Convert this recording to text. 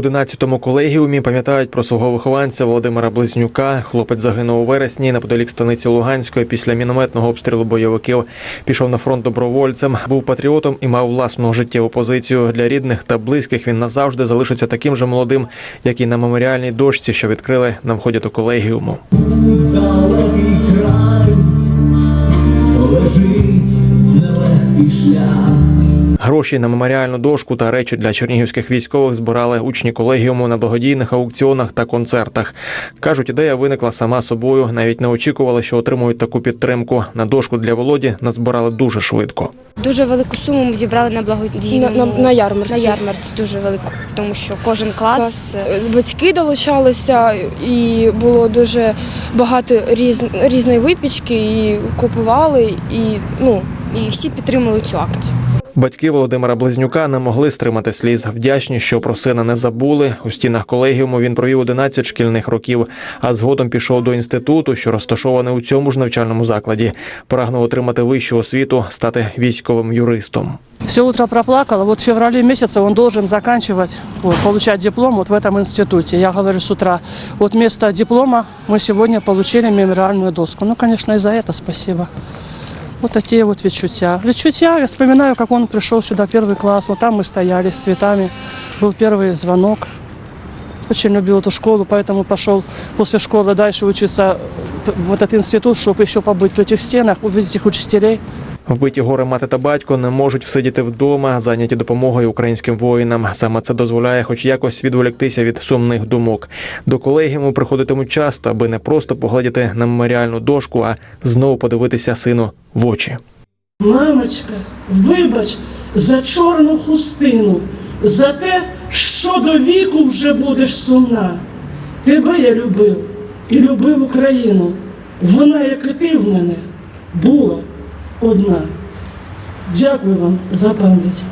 В 11-му колегіумі пам'ятають про свого вихованця Володимира Близнюка. Хлопець загинув у вересні неподалік станиці Луганської після мінометного обстрілу бойовиків. Пішов на фронт добровольцем, був патріотом і мав власну життєву позицію. Для рідних та близьких він назавжди залишиться таким же молодим, як і на меморіальній дошці, що відкрили на вході до колегіуму. Гроші на меморіальну дошку та речі для чернігівських військових збирали учні колегіуму на благодійних аукціонах та концертах. кажуть, ідея виникла сама собою. Навіть не очікували, що отримують таку підтримку. На дошку для Володі назбирали дуже швидко. Дуже велику суму ми зібрали на благодійну На- на- на ярмарці. На ярмарці дуже велику, тому що кожен клас, Е, Батьки долучалися, і було дуже багато різ, різної випічки, і купували, і ну і всі підтримали цю акцію. Батьки Володимира Близнюка не могли стримати сліз. Вдячні, що про сина не забули. У стінах колегіуму він провів 11 шкільних років, а згодом пішов до інституту, що розташований у цьому ж навчальному закладі. Прагнув отримати вищу освіту, стати військовим юристом. Все утро проплакала. Вот в феврале месяце он должен заканчивать, вот, получать диплом вот в этом институте. Я говорю с утра, вот вместо диплома мы сегодня получили мемориальную доску. Ну, конечно, и за это спасибо. Вот такие вот відчуття. Відчуття, я вспоминаю, как он пришел сюда первый класс. Вот там мы стояли с цветами. Был первый звонок. Очень любил эту школу, поэтому пошел после школы дальше учиться в этот институт, чтобы еще побыть в этих стенах, увидеть их учителей. Вбиті горе мати та батько не можуть всидіти вдома, зайняті допомогою українським воїнам. Саме це дозволяє, хоч якось відволіктися від сумних думок. До колегіуму приходитимуть часто, аби не просто поглядіти на меморіальну дошку, а знову подивитися сину в очі. Мамочка, вибач за чорну хустину, за те, що до віку вже будеш сумна. Тебе я любив і любив Україну. Вона, як і ти в мене, була одна. Дякую вам за пам'ять.